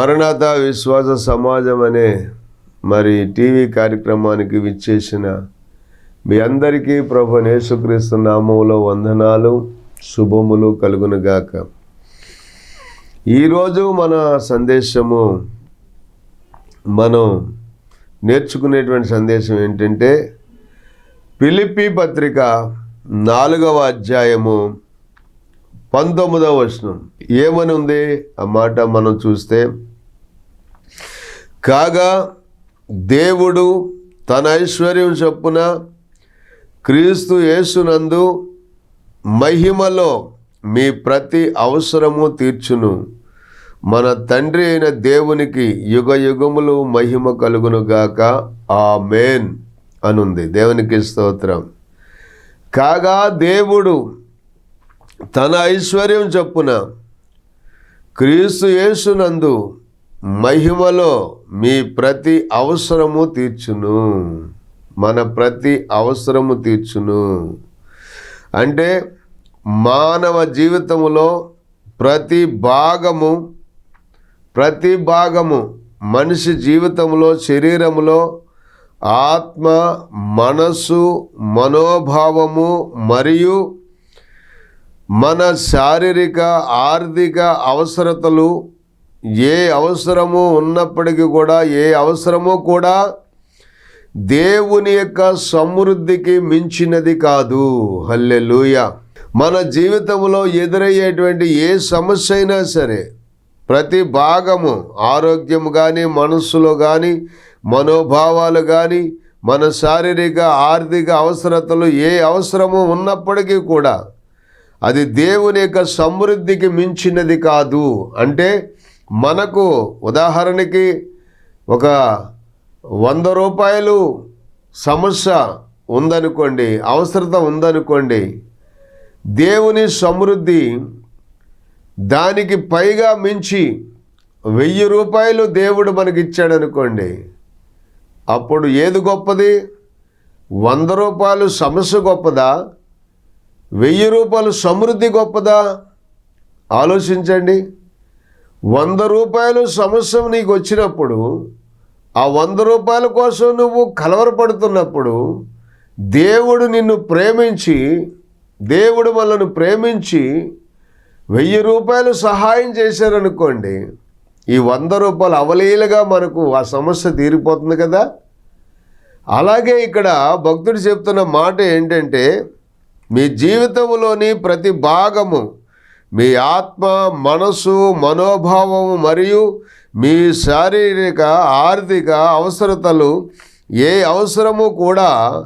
మరణాత విశ్వాస సమాజం అనే మరి టీవీ కార్యక్రమానికి విచ్చేసిన మీ అందరికీ ప్రభు యేసుక్రీస్తు నామంలో వందనాలు శుభములు కలుగునుగాక. ఈరోజు మన సందేశము మనం నేర్చుకునేటువంటి సందేశం ఏంటంటే పిలిపి పత్రిక నాలుగవ అధ్యాయము పంతొమ్మిదవ వచనం. ఏమని ఉంది ఆ మాట మనం చూస్తే కాగా దేవుడు తన ఐశ్వర్యం చొప్పున క్రీస్తు యేసునందు మహిమలో మీ ప్రతి అవసరము తీర్చును. మన తండ్రి అయిన దేవునికి యుగ యుగములు మహిమ కలుగునుగాక ఆ మేన్ అనుంది. దేవునికి స్తోత్రం. కాగా దేవుడు తన ఐశ్వర్యం చొప్పున క్రీస్తు యేసునందు మహిమలో మీ ప్రతి అవసరము తీర్చును. మన ప్రతి అవసరము తీర్చును. అంటే మానవ జీవితములో ప్రతి భాగము ప్రతి భాగము మనిషి జీవితంలో శరీరములో ఆత్మ మనసు మనోభావము మరియు మన శారీరక ఆర్థిక అవసరతలు ఏ అవసరము ఉన్నప్పటికీ కూడా ఏ అవసరము కూడా దేవుని యొక్క సమృద్ధికి మించినది కాదు. హల్లెలూయ. మన జీవితంలో ఎదురయ్యేటువంటి ఏ సమస్య అయినా సరే ప్రతి భాగము ఆరోగ్యం కానీ మనస్సులో కానీ మనోభావాలు కానీ మన శారీరక ఆర్థిక అవసరతలు ఏ అవసరము ఉన్నప్పటికీ కూడా అది దేవుని యొక్క సమృద్ధికి మించినది కాదు. అంటే మనకు ఉదాహరణకి ఒక వంద రూపాయలు సమస్య ఉందనుకోండి అవసరత ఉందనుకోండి దేవుని సమృద్ధి దానికి పైగా మించి వెయ్యి రూపాయలు దేవుడు మనకిచ్చాడు అనుకోండి అప్పుడు ఏది గొప్పది? వంద రూపాయలు సమస్య గొప్పదా? వెయ్యి రూపాయలు సమృద్ధి గొప్పదా? ఆలోచించండి. వంద రూపాయలు సమస్య నీకు వచ్చినప్పుడు ఆ వంద రూపాయల కోసం నువ్వు కలవరపడుతున్నప్పుడు దేవుడు నిన్ను ప్రేమించి దేవుడు మనల్ని ప్రేమించి వెయ్యి రూపాయలు సహాయం చేశారనుకోండి ఈ వంద రూపాయలు అవలీలగా మనకు ఆ సమస్య తీరిపోతుంది కదా? అలాగే ఇక్కడ భక్తుడు చెప్తున్న మాట ఏంటంటే మీ జీవితంలోని ప్రతి భాగము మీ ఆత్మ మనసు మనోభావము మరియు మీ శారీరక ఆర్థిక అవసరతలు ఏ అవసరము కూడా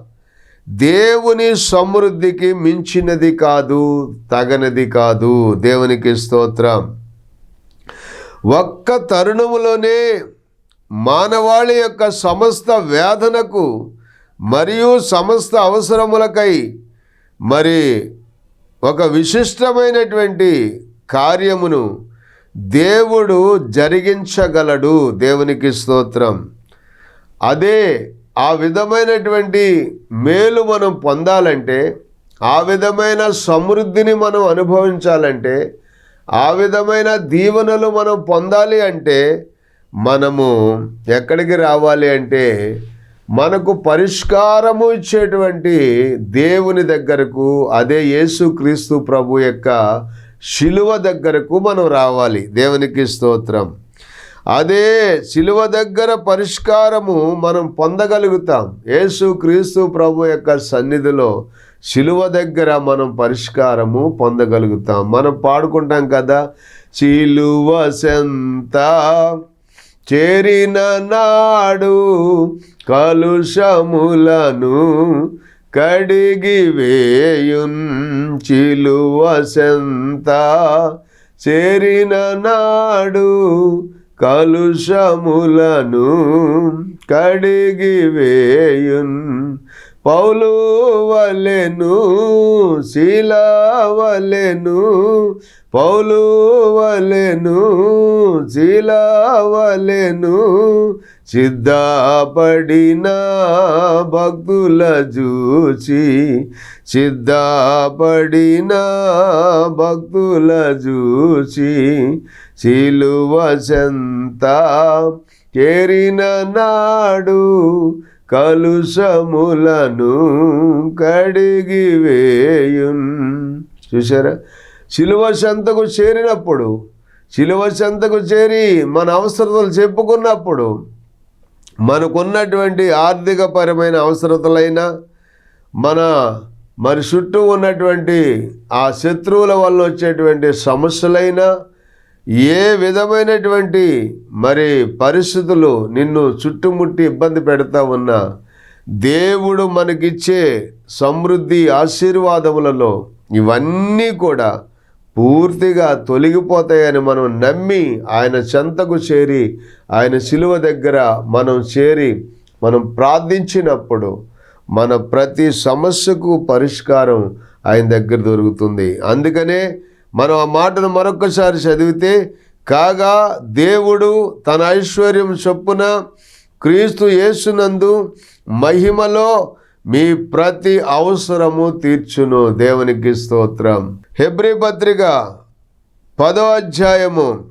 దేవుని సమృద్ధికి మించినది కాదు తగనది కాదు. దేవునికి స్తోత్రం. ఒక్క తరుణములోనే మానవాళి యొక్క సమస్త వేదనకు మరియు సమస్త అవసరములకై మరి ఒక విశిష్టమైనటువంటి కార్యమును దేవుడు జరిగించగలడు దేవునికి స్తోత్రం. అదే ఆ విధమైనటువంటి మేలు మనం పొందాలంటే ఆ విధమైన సమృద్ధిని మనం అనుభవించాలంటే ఆ విధమైన దీవెనలు మనం పొందాలి అంటే మనము ఎక్కడికి రావాలి అంటే మనకు పరిష్కారము ఇచ్చేటువంటి దేవుని దగ్గరకు అదే యేసుక్రీస్తు ప్రభు యొక్క శిలువ దగ్గరకు మనం రావాలి. దేవునికి స్తోత్రం. అదే శిలువ దగ్గర పరిష్కారము మనం పొందగలుగుతాం. యేసుక్రీస్తు ప్రభు యొక్క సన్నిధిలో శిలువ దగ్గర మనం పరిష్కారము పొందగలుగుతాం. మనం పాడుకుంటాం కదా శిలువ సెంత చేరిన నాడు కలుషములను కడిగి వేయున్ చిలువసంత చేరిన నాడు కలుషములను కడిగి వేయున్ పౌలు వలెను శీలా వలెను పౌలు వలెను శీలా వలెను సిద్ధపడిన భక్తుల చూచి సిద్ధపడిన భక్తుల చూచి శిలువ చెంత చేరిన నాడు కలుషములను కడిగి వేయున్. చూసారా శిలువ సంతకు చేరినప్పుడు శిలువ సంతకు చేరి మన అవసరతలు చెప్పుకున్నప్పుడు మనకున్నటువంటి ఆర్థికపరమైన అవసరతలైనా మన మరి చుట్టూ ఉన్నటువంటి ఆ శత్రువుల వల్ల వచ్చేటువంటి సమస్యలైనా ఏ విధమైనటువంటి మరి పరిస్థితులు నిన్ను చుట్టుముట్టి ఇబ్బంది పెడతా ఉన్నా దేవుడు మనకిచ్చే సమృద్ధి ఆశీర్వాదములలో ఇవన్నీ కూడా పూర్తిగా తొలగిపోతాయని మనం నమ్మి ఆయన చెంతకు చేరి ఆయన శిలువ దగ్గర మనం చేరి మనం ప్రార్థించినప్పుడు మన ప్రతి సమస్యకు పరిష్కారం ఆయన దగ్గర దొరుకుతుంది. అందుకనే మనం ఆ మాటను మరొకసారి చదివితే కాగా దేవుడు తన ఐశ్వర్యం చొప్పున క్రీస్తు యేసునందు మహిమలో మీ ప్రతి అవసరము తీర్చును. దేవునికి స్తోత్రం. హెబ్రి పత్రిక పదో అధ్యాయము.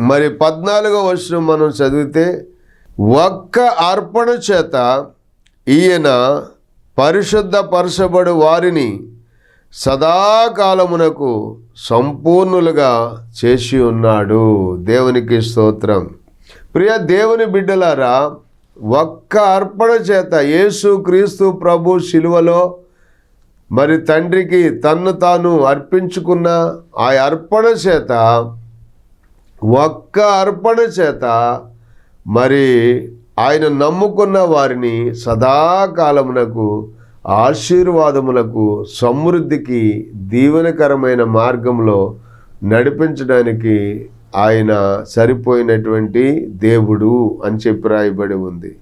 మరి పద్నాలుగో వర్షం మనం చదివితే ఒక్క అర్పణ చేత ఈయన పరిశుద్ధపరచబడు వారిని సదాకాలమునకు సంపూర్ణులుగా చేసి ఉన్నాడు. దేవునికి స్తోత్రం. ప్రియ దేవుని బిడ్డలారా ఒక్క అర్పణ చేత యేసు క్రీస్తు ప్రభు శిలువలో మరి తండ్రికి తన్ను తాను అర్పించుకున్న ఆ అర్పణ చేత ఒక్క అర్పణ చేత మరి ఆయన నమ్ముకున్న వారిని సదాకాలమునకు ఆశీర్వాదములకు సమృద్ధికి దీవెనకరమైన మార్గంలో నడిపించడానికి ఆయన సరిపోయినటువంటి దేవుడు అని చెప్పి రాయబడి ఉంది.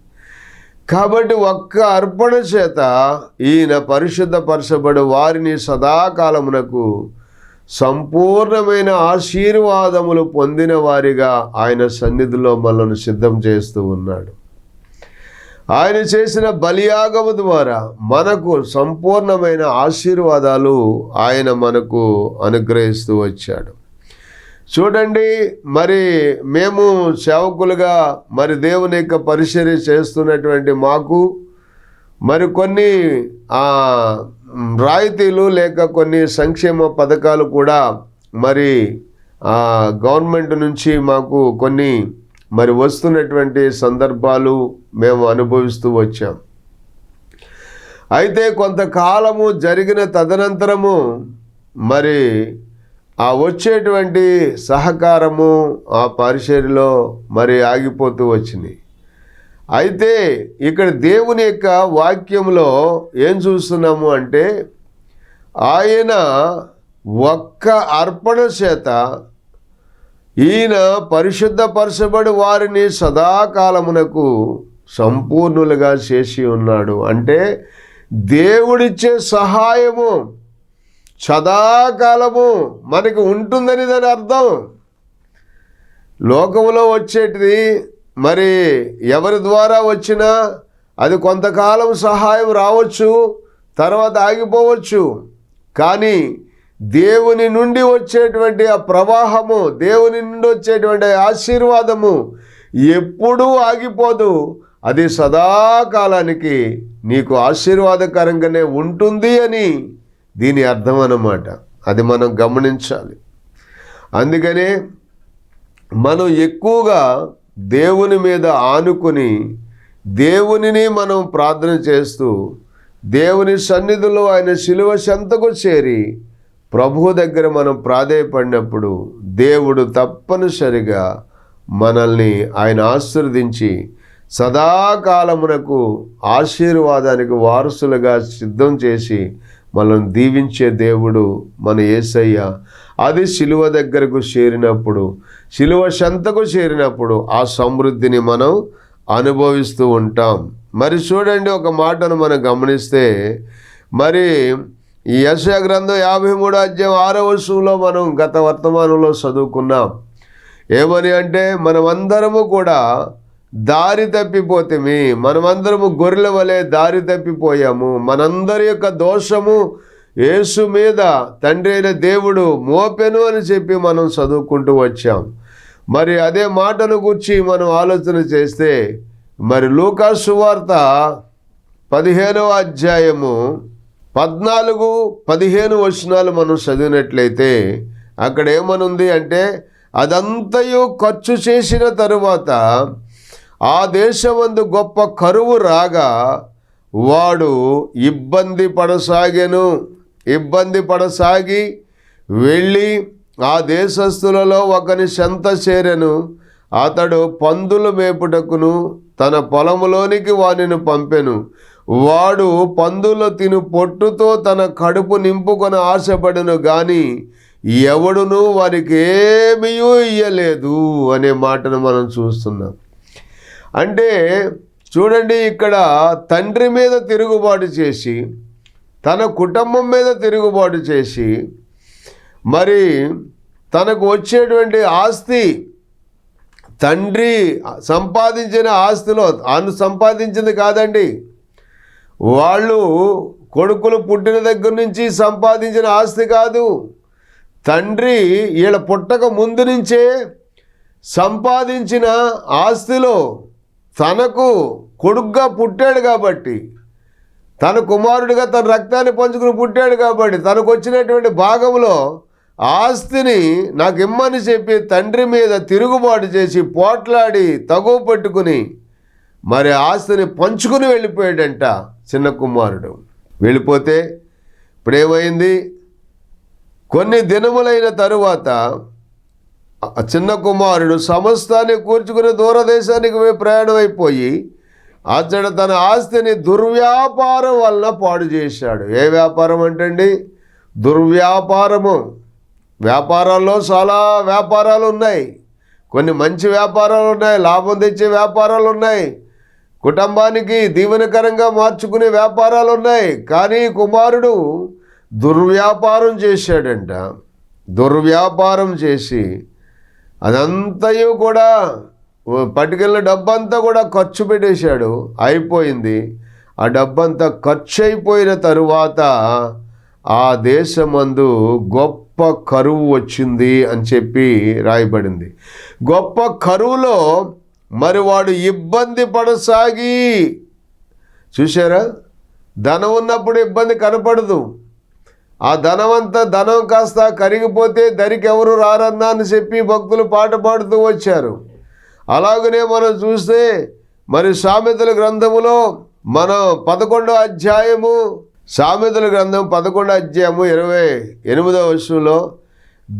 కాబట్టి ఒక్క అర్పణ చేత ఈయన పరిశుద్ధపరచబడి వారిని సదాకాలమునకు సంపూర్ణమైన ఆశీర్వాదములు పొందిన వారిగా ఆయన సన్నిధిలో మనల్ని సిద్ధం చేస్తూ ఉన్నాడు. ఆయన చేసిన బలియాగము ద్వారా మనకు సంపూర్ణమైన ఆశీర్వాదాలు ఆయన మనకు అనుగ్రహిస్తూ వచ్చాడు. చూడండి మరి మేము సేవకులుగా మరి దేవుని యొక్క పరిచర్య చేస్తున్నటువంటి మాకు మరి కొన్ని రాయితీలు లేక కొన్ని సంక్షేమ పథకాలు కూడా మరి గవర్నమెంట్ నుంచి మాకు కొన్ని మరి వస్తున్నటువంటి సందర్భాలు మేము అనుభవిస్తూ వచ్చాం. అయితే కొంతకాలము జరిగిన తదనంతరము మరి ఆ వచ్చేటువంటి సహకారము ఆ పరిచర్లో మరి ఆగిపోతూ వచ్చినాయి అయితే ఇక్కడ దేవుని యొక్క వాక్యంలో ఏం చూస్తున్నాము అంటే ఆయన ఒక్క అర్పణ చేత ఈయన పరిశుద్ధపరచబడి వారిని సదాకాలమునకు సంపూర్ణులుగా చేసి ఉన్నాడు. అంటే దేవుడిచ్చే సహాయము సదాకాలము మనకి ఉంటుందని దాని అర్థం. లోకంలో వచ్చేటిది మరి ఎవరి ద్వారా వచ్చినా అది కొంతకాలం సహాయం రావచ్చు తర్వాత ఆగిపోవచ్చు. కానీ దేవుని నుండి వచ్చేటువంటి ఆ ప్రవాహము దేవుని నుండి వచ్చేటువంటి ఆశీర్వాదము ఎప్పుడూ ఆగిపోదు. అది సదాకాలానికి నీకు ఆశీర్వాదకరంగానే ఉంటుంది అని దీని అర్థం అన్నమాట. అది మనం గమనించాలి. అందుకనే మనం ఎక్కువగా దేవుని మీద ఆనుకుని దేవునిని మనం ప్రార్థన చేస్తూ దేవుని సన్నిధిలో ఆయన శిలువ చెంతకు చేరి ప్రభువు దగ్గర మనం ప్రాధేయపడినప్పుడు దేవుడు తప్పనిసరిగా మనల్ని ఆయన ఆశీర్వదించి సదాకాలమునకు ఆశీర్వాదానికి వారసులుగా సిద్ధం చేసి మనల్ని దీవించే దేవుడు మన యేసయ్య అది శిలువ దగ్గరకు చేరినప్పుడు శిలువ శంతకు చేరినప్పుడు ఆ సమృద్ధిని మనం అనుభవిస్తూ ఉంటాం. మరి చూడండి ఒక మాటను మనం గమనిస్తే మరి ఈ యశ గ్రంథం యాభై మూడు అధ్యాయం ఆరో వర్షంలో మనం గత వర్తమానంలో చదువుకున్నాం. ఏమని అంటే మనమందరము కూడా దారి తప్పిపోతేమి. మనమందరము గొర్రెల వలె దారి తప్పిపోయాము. మనందరి యొక్క దోషము యేసు మీద తండ్రి అయిన దేవుడు మోపెను అని చెప్పి మనం చదువుకుంటూ వచ్చాం. మరి అదే మాటను గురించి మనం ఆలోచన చేస్తే మరి లూకాసు వార్త పదిహేనవ అధ్యాయము పద్నాలుగు పదిహేను వచనాలు మనం చదివినట్లయితే అక్కడ ఏమనుంది అంటే అదంతయు ఖర్చు చేసిన తరువాత ఆ దేశమందు గొప్ప కరువు రాగా వాడు ఇబ్బంది పడసాగెను. ఇబ్బంది పడసాగి వెళ్ళి ఆ దేశస్థులలో ఒకని చెంత చేరెను. అతడు పందులు మేపుటకును తన పొలములోనికి వానిని పంపెను. వాడు పందులు తిను పొట్టుతో తన కడుపు నింపుకొని ఆశపడను గాని ఎవడును వారికి ఏమీ ఇయ్యలేదు అనే మాటను మనం చూస్తున్నాం. అంటే చూడండి ఇక్కడ తండ్రి మీద తిరుగుబాటు చేసి తన కుటుంబం మీద తిరుగుబాటు చేసి మరి తనకు వచ్చేటువంటి ఆస్తి తండ్రి సంపాదించిన ఆస్తిలో అను సంపాదించింది కాదండి. వాళ్ళు కొడుకులు పుట్టిన దగ్గర నుంచి సంపాదించిన ఆస్తి కాదు. తండ్రి వీళ్ళ పుట్టక ముందు నుంచే సంపాదించిన ఆస్తిలో తనకు కొడుగ్గా పుట్టాడు కాబట్టి తన కుమారుడిగా తన రక్తాన్ని పంచుకుని పుట్టాడు కాబట్టి తనకు వచ్చినటువంటి భాగంలో ఆస్తిని నాకు ఇమ్మని చెప్పి తండ్రి మీద తిరుగుబాటు చేసి పోట్లాడి తగువ పెట్టుకుని మరి ఆస్తిని పంచుకుని వెళ్ళిపోయాడంట. చిన్న కుమారుడు. వెళ్ళిపోతే ఇప్పుడేమైంది? కొన్ని దినములైన తరువాత ఆ చిన్న కుమారుడు సమస్తాన్ని కూర్చుకుని దూరదేశానికి ప్రయాణం అయిపోయి అతడు తన ఆస్తిని దుర్వ్యాపారం వలన పాడు చేశాడు. ఏ వ్యాపారం అంటండి? దుర్వ్యాపారము. వ్యాపారాల్లో చాలా వ్యాపారాలు ఉన్నాయి. కొన్ని మంచి వ్యాపారాలు ఉన్నాయి. లాభం తెచ్చే వ్యాపారాలు ఉన్నాయి. కుటుంబానికి దీవెనకరంగా మార్చుకునే వ్యాపారాలు ఉన్నాయి కానీ కుమారుడు దుర్వ్యాపారం చేశాడంట. దుర్వ్యాపారం చేసి అదంతయు కూడా పట్టుకెళ్ళిన డబ్బంతా కూడా ఖర్చు పెట్టేశాడు. అయిపోయింది. ఆ డబ్బంతా ఖర్చు అయిపోయిన తరువాత ఆ దేశమందు గొప్ప కరువు వచ్చింది అని చెప్పి రాయబడింది. గొప్ప కరువులో మరి వాడు ఇబ్బంది పడసాగి. చూశారా? ధనం ఉన్నప్పుడు ఇబ్బంది కనపడదు. ఆ ధనమంతా ధనం కాస్త కరిగిపోతే దరికి ఎవరు రారన్నా అని చెప్పి భక్తులు పాట పాడుతూ వచ్చారు. అలాగనే మనం చూస్తే మరి సామెతల గ్రంథములో మనం పదకొండో అధ్యాయము సామెతల గ్రంథం పదకొండో అధ్యాయము ఇరవై ఎనిమిదో వర్షంలో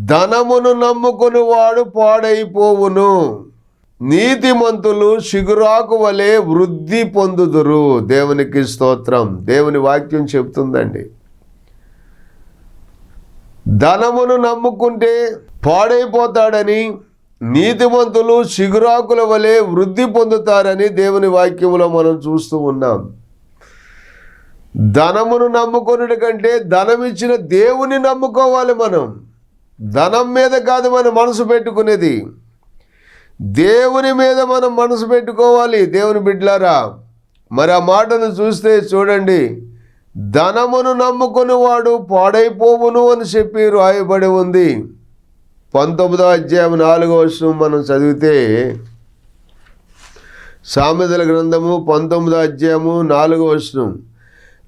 ధనమును నమ్ముకుని వాడు పాడైపోవును. నీతిమంతులు చిగురాకు వలె వృద్ధి పొందుదురు. దేవునికి స్తోత్రం. దేవుని వాక్యం చెప్తుందండి. ధనమును నమ్ముకుంటే పాడైపోతాడని నీతిమంతులు చిగురాకుల వలె వృద్ధి పొందుతారని దేవుని వాక్యంలో మనం చూస్తూ ఉన్నాం. ధనమును నమ్ముకున్నటి కంటే ధనం ఇచ్చిన దేవుని నమ్ముకోవాలి మనం. ధనం మీద కాదు మన మనసు పెట్టుకునేది. దేవుని మీద మనం మనసు పెట్టుకోవాలి దేవుని బిడ్లారా. మరి ఆ మాటను చూస్తే చూడండి ధనమును నమ్ముకుని వాడు పాడైపోవును అని చెప్పి రాయబడి ఉంది. పంతొమ్మిదో అధ్యాయం నాలుగో వర్షం మనం చదివితే సామెతల గ్రంథము పంతొమ్మిదో అధ్యాయము నాలుగో వర్షం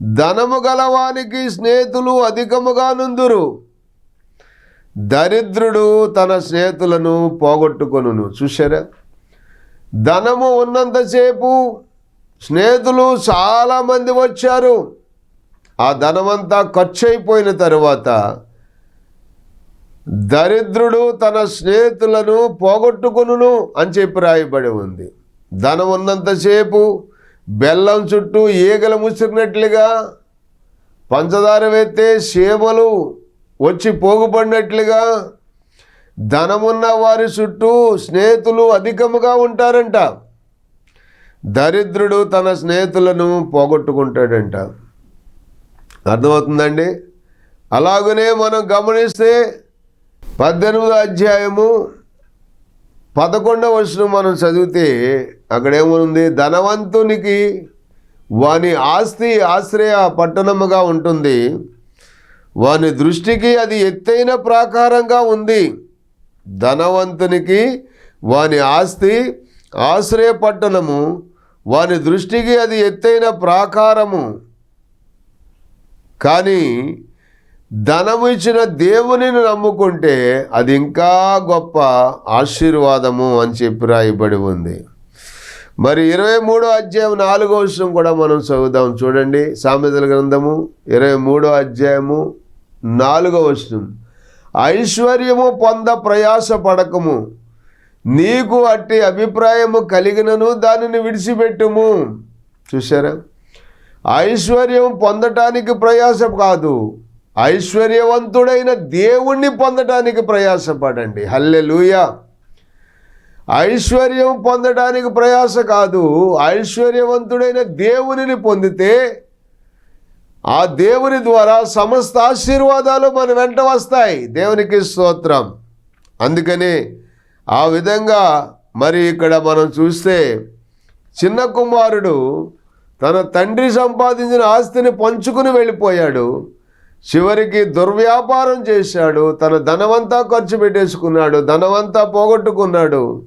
ధనము గలవానికి స్నేహితులు అధికముగా నుందురు. దరిద్రుడు తన స్నేహితులను పోగొట్టుకొను చూశారా? ధనము ఉన్నంతసేపు స్నేహితులు చాలామంది వచ్చారు. ఆ ధనమంతా ఖర్చు అయిపోయిన తరువాత దరిద్రుడు తన స్నేహితులను పోగొట్టుకును అని చెప్పి రాయబడి ఉంది. ధనం ఉన్నంతసేపు బెల్లం చుట్టూ ఈగలు ముసిరినట్లుగా పంచదార వేస్తే సీమలు వచ్చి పోగుపడినట్లుగా ధనమున్న వారి చుట్టూ స్నేహితులు అధికముగా ఉంటారంట. దరిద్రుడు తన స్నేహితులను పోగొట్టుకుంటాడంట. అర్థమవుతుందండి? అలాగనే మనం గమనిస్తే పద్దెనిమిదో అధ్యాయము పదకొండవ వచనం మనం చదివితే అక్కడేముంది? ధనవంతునికి వాని ఆస్తి ఆశ్రయ పట్టణముగా ఉంటుంది. వాని దృష్టికి అది ఎత్తైన ప్రాకారంగా ఉంది. ధనవంతునికి వాని ఆస్తి ఆశ్రయపట్టణము వాని దృష్టికి అది ఎత్తైన ప్రాకారము. కానీ ధనము ఇచ్చిన దేవునిని నమ్ముకుంటే అది ఇంకా గొప్ప ఆశీర్వాదము అని చెప్పి రాయబడి ఉంది. మరి ఇరవై మూడో అధ్యాయం నాలుగో విషయం కూడా మనం చదువుదాం. చూడండి సామెతల గ్రంథము ఇరవై మూడో అధ్యాయము నాలుగో వచనం. ఐశ్వర్యము పొంద ప్రయాస పడకము. నీకు అట్టి అభిప్రాయము కలిగినను దానిని విడిచిపెట్టుము. చూసారా ఐశ్వర్యం పొందటానికి ప్రయాస కాదు. ఐశ్వర్యవంతుడైన దేవుణ్ణి పొందటానికి ప్రయాసపడండి హల్లెలూయా. ఐశ్వర్యం పొందడానికి ప్రయాస కాదు. ఐశ్వర్యవంతుడైన దేవునిని పొందితే ఆ దేవుని ద్వారా సమస్త ఆశీర్వాదాలు మన వెంట వస్తాయి. దేవునికి స్తోత్రం. అందుకని ఆ విధంగా మరి ఇక్కడ మనం చూస్తే చిన్న కుమారుడు తన తండ్రి సంపాదించిన ఆస్తిని పంచుకుని వెళ్ళిపోయాడు. చివరికి దుర్వ్యాపారం చేశాడు. తన ధనమంతా ఖర్చు పెట్టేసుకున్నాడు. ధనమంతా పోగొట్టుకున్నాడు.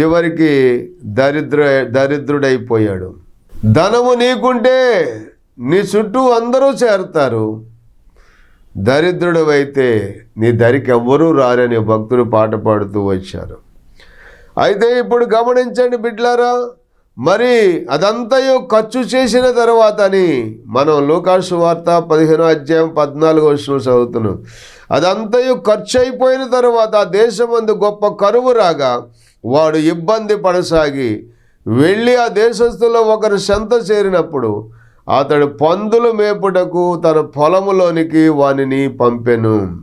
చివరికి దరిద్ర దరిద్రుడైపోయాడు. ధనము నీకుంటే నీ చుట్టూ అందరూ చేరుతారు. దరిద్రుడవైతే నీ దరికి ఎవ్వరూ రారని భక్తులు పాట పాడుతూ వచ్చారు. అయితే ఇప్పుడు గమనించండి బిడ్లారా మరి అదంతయో ఖర్చు చేసిన తర్వాతని మనం లోకాసు వార్త పదిహేనో అధ్యాయం పద్నాలుగో విషయం చదువుతున్నాం. అదంతయు ఖర్చు అయిపోయిన తర్వాత ఆ దేశమందు గొప్ప కరువు రాగా వాడు ఇబ్బంది పడసాగి వెళ్ళి ఆ దేశస్తులో ఒకరు సంత చేరినప్పుడు అతడు పందులు మేపుటకు తన పొలములోనికి వానిని పంపెను.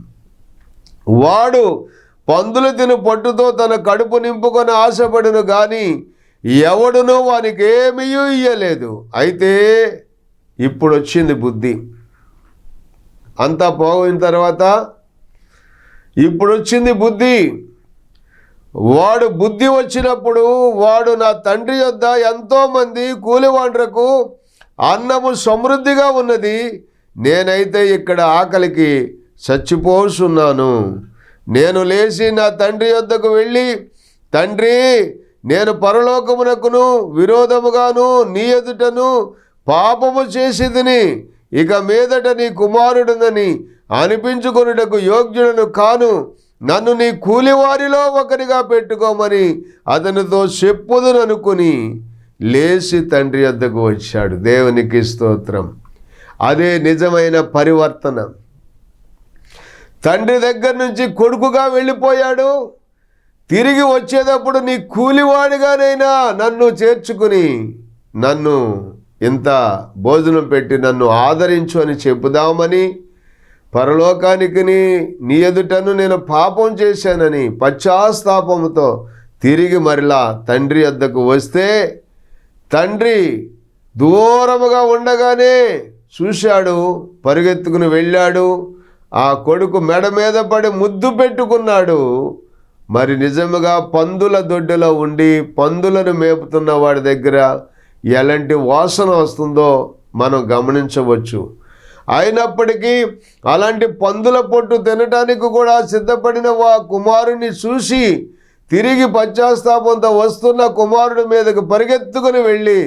వాడు పందులు తిను పట్టుతో తన కడుపు నింపుకొని ఆశపడును కానీ ఎవడునూ వానికి ఏమీ ఇయ్యలేదు. అయితే ఇప్పుడు వచ్చింది బుద్ధి. అంతా పోయిన తర్వాత ఇప్పుడు వచ్చింది బుద్ధి. వాడు బుద్ధి వచ్చినప్పుడు వాడు నా తండ్రి యొద్ద ఎంతోమంది కూలివాండ్రకు అన్నము సమృద్ధిగా ఉన్నది. నేనైతే ఇక్కడ ఆకలికి చచ్చిపోసున్నాను. నేను లేచి నా తండ్రి యొద్దకు వెళ్ళి తండ్రి నేను పరలోకమునకును విరోధముగాను నీ ఎదుటను పాపము చేసేదిని ఇక మీదట నీ కుమారుడునని అనిపించుకొనుటకు యోగ్యుడను కాను. నన్ను నీ కూలివారిలో ఒకరిగా పెట్టుకోమని అతనితో చెప్పుదుననుకుని లేచి తండ్రి వద్దకు వచ్చాడు. దేవునికి స్తోత్రం. అదే నిజమైన పరివర్తన. తండ్రి దగ్గర నుంచి కొడుకుగా వెళ్ళిపోయాడు. తిరిగి వచ్చేటప్పుడు నీ కూలివాడిగానైనా నన్ను చేర్చుకుని నన్ను ఇంత భోజనం పెట్టి నన్ను ఆదరించు అని చెప్పుదామని పరలోకానికి నీ ఎదుటను నేను పాపం చేశానని పశ్చాత్తాపంతో తిరిగి మరలా తండ్రి వద్దకు వస్తే తండ్రి దూరముగా ఉండగానే చూశాడు పరిగెత్తుకుని వెళ్ళాడు ఆ కొడుకు మెడ మీద పడి ముద్దు పెట్టుకున్నాడు. మరి నిజముగా పందుల దొడ్డిలో ఉండి పందులను మేపుతున్న వాడి దగ్గర ఎలాంటి వాసన వస్తుందో మనం గమనించవచ్చు. అయినప్పటికీ అలాంటి పందుల పొట్టు తినటానికి కూడా సిద్ధపడిన వా కుమారుని చూసి తిరిగి పశ్చాత్తాపంతో వస్తున్న కుమారుడి మీదకు పరిగెత్తుకుని వెళ్ళి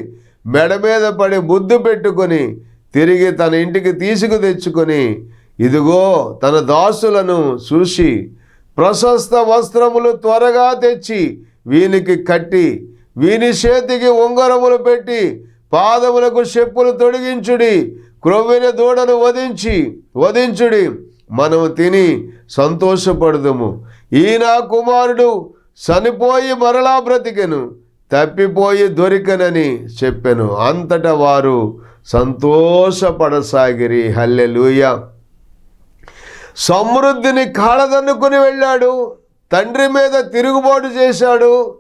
మెడ మీద పడి బుద్ధి పెట్టుకొని తిరిగి తన ఇంటికి తీసుకు తెచ్చుకొని ఇదిగో తన దాసులను చూసి ప్రశస్త వస్త్రములు త్వరగా తెచ్చి వీనికి కట్టి వీని చేతికి ఉంగరములు పెట్టి పాదములకు చెప్పులు తొడిగించుడి క్రొవ్విన దూడను వధించి వధించుడి. మనము తిని సంతోషపడదుము. ఈ నా కుమారుడు చనిపోయి మరలా బ్రతికెను తప్పిపోయి దొరికనని చెప్పెను. అంతటా వారు సంతోషపడసాగిరి. హల్లెలూయా. సమృద్ధిని కాళదన్నుకుని వెళ్ళాడు. తండ్రి మీద తిరుగుబాటు చేశాడు.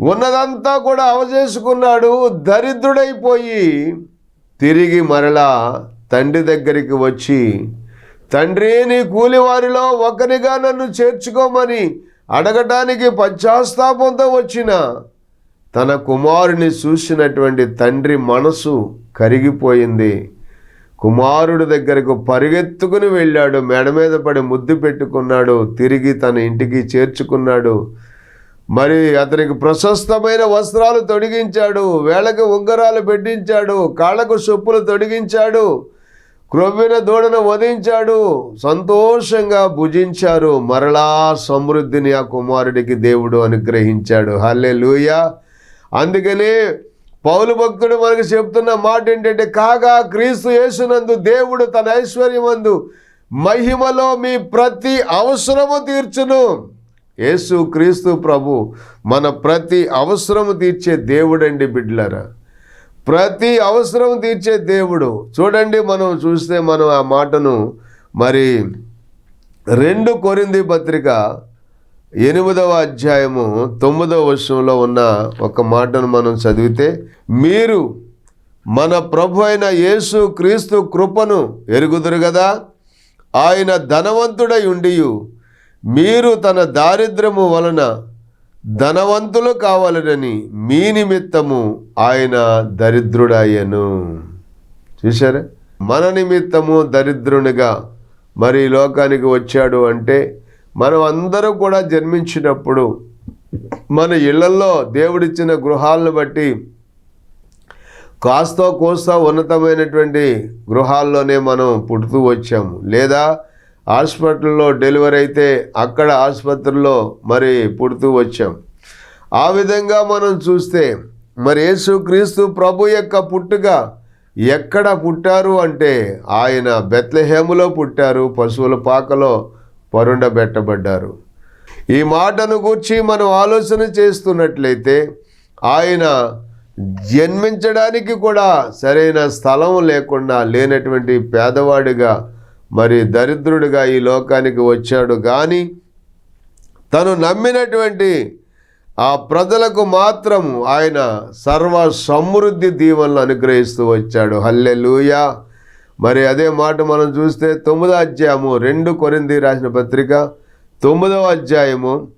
ఉన్నదంతా కూడా అవజేసుకున్నాడు. దరిద్రుడైపోయి తిరిగి మరలా తండ్రి దగ్గరికి వచ్చి తండ్రి నీ కూలివారిలో ఒకరిగా నన్ను చేర్చుకోమని అడగటానికి పశ్చాత్తాపంతో వచ్చిన తన కుమారుని చూసినటువంటి తండ్రి మనసు కరిగిపోయింది. కుమారుడి దగ్గరకు పరిగెత్తుకుని వెళ్ళాడు. మెడ మీద పడి ముద్దు పెట్టుకున్నాడు. తిరిగి తన ఇంటికి చేర్చుకున్నాడు. మరి అతనికి ప్రశస్తమైన వస్త్రాలు తొడిగించాడు. వేళకు ఉంగరాలు పెట్టించాడు. కాళ్ళకు చెప్పులు తొడిగించాడు. క్రొవ్విన దూడను వధించాడు. సంతోషంగా భుజించారు. మరలా సమృద్ధిని ఆ కుమారుడికి దేవుడు అనుగ్రహించాడు. హల్లే అందుకనే పౌలు భక్తుడు మనకు చెప్తున్న మాట ఏంటంటే కాగా క్రీస్తు యేసునందు దేవుడు తన ఐశ్వర్యమందు మహిమలో మీ ప్రతి అవసరము తీర్చును. యేసు క్రీస్తు ప్రభు మన ప్రతి అవసరము తీర్చే దేవుడండి బిడ్లరా ప్రతి అవసరం తీర్చే దేవుడు. చూడండి మనం చూస్తే మనం ఆ మాటను. మరి రెండు కొరింది పత్రిక ఎనిమిదవ అధ్యాయము తొమ్మిదవ వర్షంలో ఉన్న ఒక మాటను మనం చదివితే మీరు మన ప్రభు అయిన యేసు క్రీస్తు కృపను ఎరుగుదురు కదా ఆయన ధనవంతుడై ఉండియు. మీరు తన దారిద్ర్యము వలన ధనవంతులు కావాలనని మీ నిమిత్తము ఆయన దరిద్రుడయ్యను. చూశారా? మన నిమిత్తము దరిద్రునిగా మరి లోకానికి వచ్చాడు అంటే మనం అందరూ కూడా జన్మించినప్పుడు మన ఇళ్ళలో దేవుడిచ్చిన గృహాలను బట్టి కాస్తో కోస్తా ఉన్నతమైనటువంటి గృహాల్లోనే మనం పుడుతూ వచ్చాము. లేదా హాస్పిటల్లో డెలివరీ అయితే అక్కడ ఆసుపత్రిలో మరి పుడుతూ వచ్చాం. ఆ విధంగా మనం చూస్తే మరి యేసుక్రీస్తు ప్రభు యొక్క పుట్టుక ఎక్కడ పుట్టారు అంటే ఆయన బెత్లహేములో పుట్టారు పశువుల పాకలో పరుండబెట్టబడ్డారు. ఈ మాటను గూర్చి మనం ఆలోచన చేస్తున్నట్లయితే ఆయన జన్మించడానికి కూడా సరైన స్థలం లేకుండా లేనటువంటి పేదవాడిగా మరి దరిద్రుడిగా ఈ లోకానికి వచ్చాడు. కానీ తను నమ్మినటువంటి ఆ ప్రజలకు మాత్రము ఆయన సర్వ సమృద్ధి దీవెనలు అనుగ్రహిస్తూ వచ్చాడు. హల్లెలూయా. మరి అదే మాట మనం చూస్తే తొమ్మిదో అధ్యాయము రెండు కొరింది రాసిన పత్రిక తొమ్మిదవ అధ్యాయము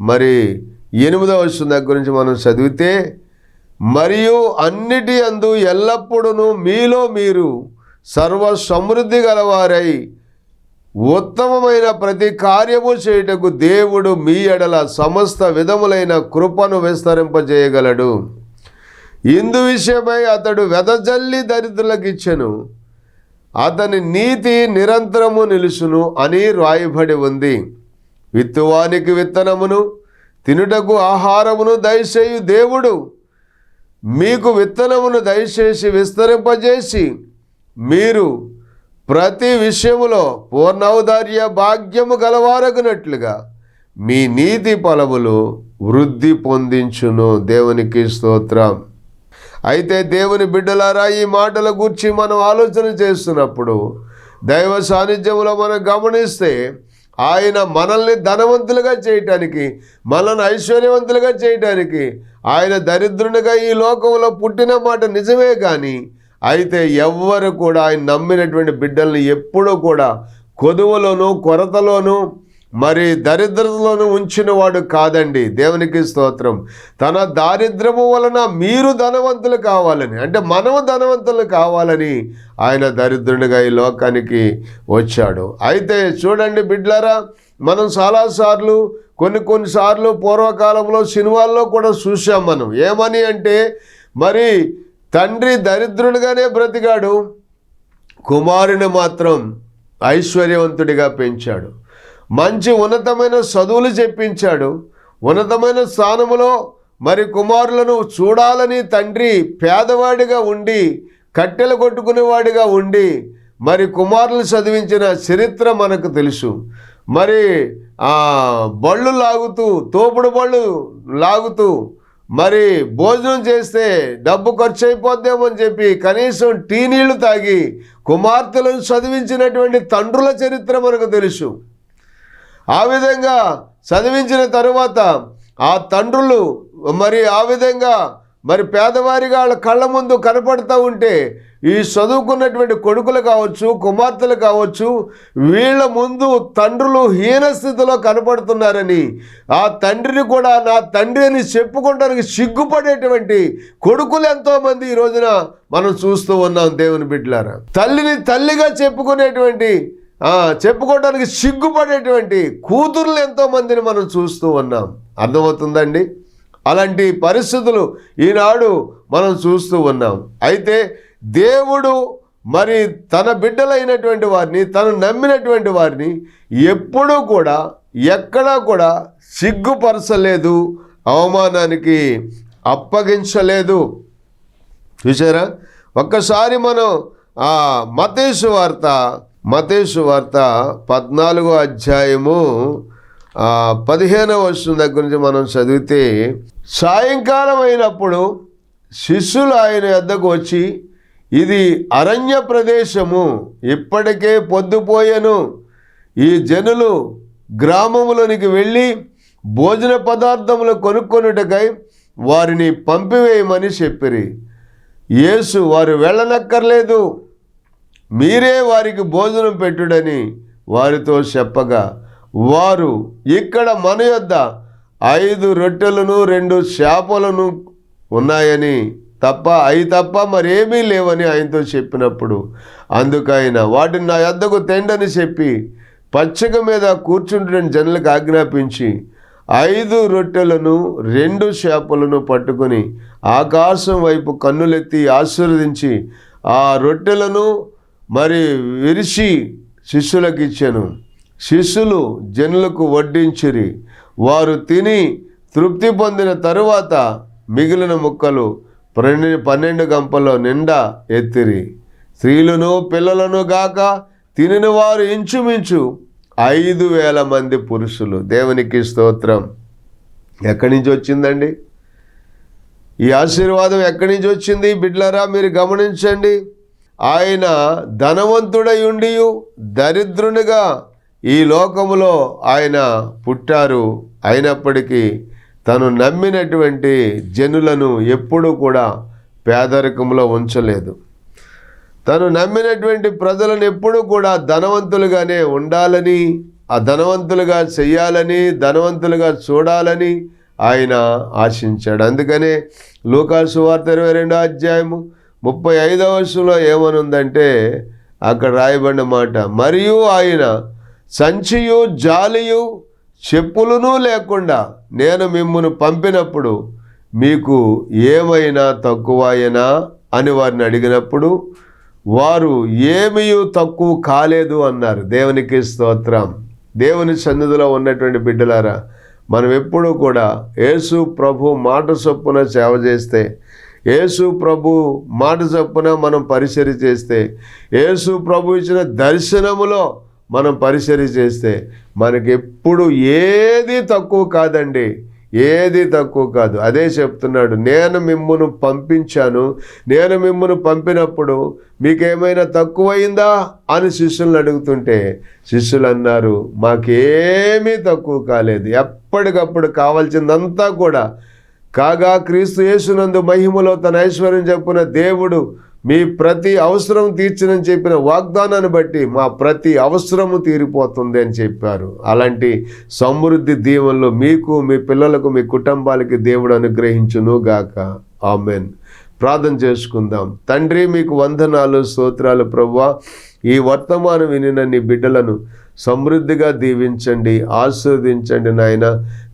మరి ఎనిమిదవ వచనం దగ్గర గురించి మనం చదివితే మరియు అన్నిటి అందు ఎల్లప్పుడూ మీలో మీరు సర్వ సమృద్ధి గలవారై ఉత్తమమైన ప్రతి కార్యము చేయుటకు దేవుడు మీ ఎడల సమస్త విధములైన కృపను విస్తరింపజేయగలడు. ఇందు విషయమై అతడు వెదజల్లి దరిద్రులకు ఇచ్చెను అతని నీతి నిరంతరము నిలుసును అని రాయబడి ఉంది. విత్తువానికి విత్తనమును తినుటకు ఆహారమును దయచేయు దేవుడు. మీకు విత్తనమును దయచేసి విస్తరింపజేసి మీరు ప్రతి విషయములో పూర్ణౌదార్య భాగ్యము గలవారగునట్లుగా మీ నీతి ఫలములు వృద్ధి పొందించును. దేవునికి స్తోత్రం. అయితే దేవుని బిడ్డలారా ఈ మాటల గురించి మనం ఆలోచన చేస్తున్నప్పుడు దైవ సాన్నిధ్యంలో మనం గమనిస్తే ఆయన మనల్ని ధనవంతులుగా చేయటానికి మనల్ని ఐశ్వర్యవంతులుగా చేయటానికి ఆయన దరిద్రునిగా ఈ లోకంలో పుట్టిన మాట నిజమే కానీ అయితే ఎవ్వరు కూడా ఆయన నమ్మినటువంటి బిడ్డల్ని ఎప్పుడూ కూడా కొదువులోను కొరతలోను మరి దరిద్రతలోను ఉంచిన వాడు కాదండి. దేవునికి స్తోత్రం. తన దారిద్రము వలన మీరు ధనవంతులు కావాలని అంటే మనము ధనవంతులు కావాలని ఆయన దరిద్రునిగా ఈ లోకానికి వచ్చాడు. అయితే చూడండి బిడ్లరా మనం చాలాసార్లు కొన్ని కొన్నిసార్లు పూర్వకాలంలో సినిమాల్లో కూడా చూసాం మనం. ఏమని అంటే మరి తండ్రి దరిద్రునిగానే బ్రతికాడు. కుమారుని మాత్రం ఐశ్వర్యవంతుడిగా పెంచాడు. మంచి ఉన్నతమైన చదువులు చెప్పించాడు. ఉన్నతమైన స్థానములో మరి కుమారులను చూడాలని తండ్రి పేదవాడిగా ఉండి కట్టెలు కొట్టుకునేవాడిగా ఉండి మరి కుమారులు చదివించిన చరిత్ర మనకు తెలుసు. మరి ఆ బళ్ళు లాగుతూ తోపుడు బళ్ళు లాగుతూ మరి భోజనం చేస్తే డబ్బు ఖర్చు అయిపోద్దేమో అని చెప్పి కనీసం టీ నీళ్ళు తాగి కుమార్తెలను చదివించినటువంటి తండ్రుల చరిత్ర మనకు తెలుసు. ఆ విధంగా చదివించిన తరువాత ఆ తండ్రులు మరి ఆ విధంగా మరి పేదవారిగా వాళ్ళ కళ్ళ ముందు కనపడుతూ ఉంటే ఈ చదువుకున్నటువంటి కొడుకులు కావచ్చు కుమార్తెలు కావచ్చు వీళ్ళ ముందు తండ్రులు హీనస్థితిలో కనపడుతున్నారని ఆ తండ్రిని కూడా నా తండ్రి అని చెప్పుకోవడానికి సిగ్గుపడేటువంటి కొడుకులు ఎంతోమంది ఈ రోజున మనం చూస్తూ ఉన్నాం దేవుని బిడ్డలారా. తల్లిని తల్లిగా చెప్పుకునేటువంటి చెప్పుకోవడానికి సిగ్గుపడేటువంటి కూతుర్లు ఎంతోమందిని మనం చూస్తూ ఉన్నాం. అర్థమవుతుందండి? అలాంటి పరిస్థితులు ఈనాడు మనం చూస్తూ ఉన్నాం. అయితే దేవుడు మరి తన బిడ్డలైనటువంటి వారిని తను నమ్మినటువంటి వారిని ఎప్పుడూ కూడా ఎక్కడా కూడా సిగ్గుపరచలేదు అవమానానికి అప్పగించలేదు. చూసారా ఒక్కసారి మనం ఆ మతేసు వార్త మతేసు వార్త పద్నాలుగో అధ్యాయము పదిహేనవ వర్షం దగ్గర నుంచి మనం చదివితే సాయంకాలం అయినప్పుడు శిష్యులు ఆయన వద్దకు వచ్చి ఇది అరణ్య ప్రదేశము ఇప్పటికే పొద్దుపోయెను. ఈ జనులు గ్రామములోనికి వెళ్ళి భోజన పదార్థములు కొనుక్కొనుటకై వారిని పంపివేయమని చెప్పిరి. యేసు వారు వెళ్ళనక్కర్లేదు. మీరే వారికి భోజనం పెట్టుడని వారితో చెప్పగా వారు ఇక్కడ మన యొద్ద ఐదు రొట్టెలను రెండు చేపలను ఉన్నాయని తప్ప అవి తప్ప మరేమీ లేవని ఆయనతో చెప్పినప్పుడు అందుకైన వాటిని నా యొద్దకు తెండని చెప్పి పచ్చిక మీద కూర్చుంటున్న జనులకు ఆజ్ఞాపించి ఐదు రొట్టెలను రెండు చేపలను పట్టుకొని ఆకాశం వైపు కన్నులెత్తి ఆశీర్వదించి ఆ రొట్టెలను మరి విరిచి శిష్యులకు ఇచ్చాను శిష్యులు జనులకు వడ్డించిరి. వారు తిని తృప్తి పొందిన తరువాత మిగిలిన ముక్కలు పన్నెండు పన్నెండు గంపలో నిండా ఎత్తిరి. స్త్రీలను పిల్లలను గాక తినిన వారు ఇంచుమించు ఐదు వేల మంది పురుషులు. దేవునికి స్తోత్రం. ఎక్కడి నుంచి వచ్చిందండి? ఈ ఆశీర్వాదం ఎక్కడి నుంచి వచ్చింది? బిడ్లరా మీరు గమనించండి. ఆయన ధనవంతుడై ఉండి దరిద్రునిగా ఈ లోకములో ఆయన పుట్టారు అయినప్పటికీ తను నమ్మినటువంటి జనులను ఎప్పుడూ కూడా పేదరికంలో ఉంచలేదు. తను నమ్మినటువంటి ప్రజలను ఎప్పుడూ కూడా ధనవంతులుగానే ఉండాలని ఆ ధనవంతులుగా చెయ్యాలని ధనవంతులుగా చూడాలని ఆయన ఆశించాడు. అందుకనే లూకాసు వార్త ఇరవై రెండో అధ్యాయము ముప్పై ఐదవ వర్షంలో ఏమనుందంటే అక్కడ రాయబడిన మాట మరియు ఆయన సంచియు జాలియు చెప్పులను లేకుండా నేను మిమ్మను పంపినప్పుడు మీకు ఏమైనా తక్కువైనా అని వారిని అడిగినప్పుడు వారు ఏమీ తక్కువ కాలేదు అన్నారు. దేవునికి స్తోత్రం. దేవుని సన్నిధిలో ఉన్నటువంటి బిడ్డలారా మనం ఎప్పుడూ కూడా యేసు ప్రభు మాట చొప్పున సేవ చేస్తే యేసు ప్రభు మాట చొప్పున మనం పరిచయం చేస్తే యేసు ప్రభు ఇచ్చిన దర్శనములో మనం పరిశీలి చేస్తే మనకి ఎప్పుడు ఏది తక్కువ కాదండి. ఏది తక్కువ కాదు. అదే చెప్తున్నాడు నేను మిమ్మును పంపించాను. నేను మిమ్మును పంపినప్పుడు మీకేమైనా తక్కువైందా అని శిష్యులను అడుగుతుంటే శిష్యులు అన్నారు మాకేమీ తక్కువ కాలేదు. ఎప్పటికప్పుడు కావాల్సిందంతా కూడా కాగా క్రీస్తు యేసునందు మహిమలో తన ఐశ్వర్యం చెప్పున దేవుడు మీ ప్రతి అవసరం తీర్చనని చెప్పిన వాగ్దానాన్ని బట్టి మా ప్రతి అవసరము తీరిపోతుంది అని చెప్పారు. అలాంటి సమృద్ధి దీవెనలు మీకు మీ పిల్లలకు మీ కుటుంబాలకి దేవుడు అనుగ్రహించును గాక. ఆమెన్. ప్రార్థన చేసుకుందాం. తండ్రి మీకు వందనాలు స్తోత్రాలు ప్రవ్వా. ఈ వర్తమానం వినిన నీ బిడ్డలను సమృద్ధిగా దీవించండి ఆస్వాదించండి నాయన.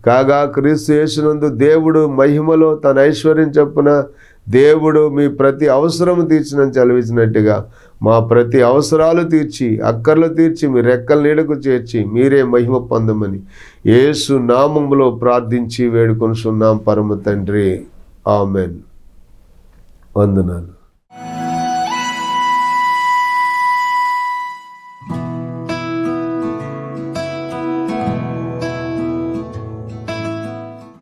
కాగా క్రీస్తు చేసినందు దేవుడు మహిమలో తన ఐశ్వర్యం చెప్పున దేవుడు మీ ప్రతి అవసరము తీర్చినని చదివించినట్టుగా మా ప్రతి అవసరాలు తీర్చి అక్కర్లు తీర్చి మీ రెక్కల నీడకు చేర్చి మీరే మహిమ పొందమని యేసు నామములో ప్రార్థించి వేడుకొనుచున్నాం పరమ తండ్రి. ఆమెన్. వందనాలు.